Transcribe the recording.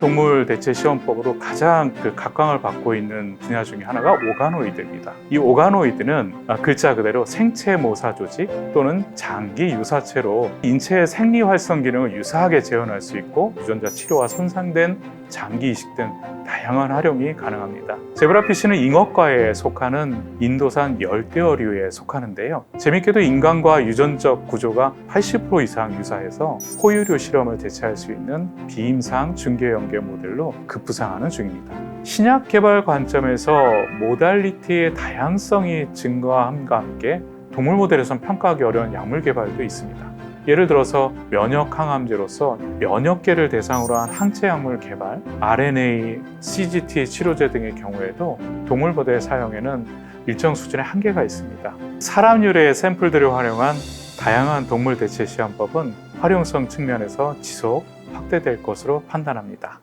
동물 대체 시험법으로 가장 그 각광을 받고 있는 분야 중에 하나가 오가노이드입니다. 이 오가노이드는 아, 글자 그대로 생체 모사 조직 또는 장기 유사체로 인체의 생리 활성 기능을 유사하게 재현할 수 있고 유전자 치료와 손상된 장기 이식 등 다양한 활용이 가능합니다. 제브라피쉬는 잉어과에 속하는 인도산 열대어류에 속하는데요. 재밌게도 인간과 유전적 구조가 80% 이상 유사해서 포유류 실험을 대체할 수 있는 비임상 중계 연계 모델로 급부상하는 중입니다. 신약 개발 관점에서 모달리티의 다양성이 증가함과 함께 동물 모델에선 평가하기 어려운 약물 개발도 있습니다. 예를 들어서 면역 항암제로서 면역계를 대상으로 한 항체 약물 개발, RNA, CGT 치료제 등의 경우에도 동물 모델 사용에는 일정 수준의 한계가 있습니다. 사람 유래의 샘플들을 활용한 다양한 동물 대체 시험법은 활용성 측면에서 지속 확대될 것으로 판단합니다.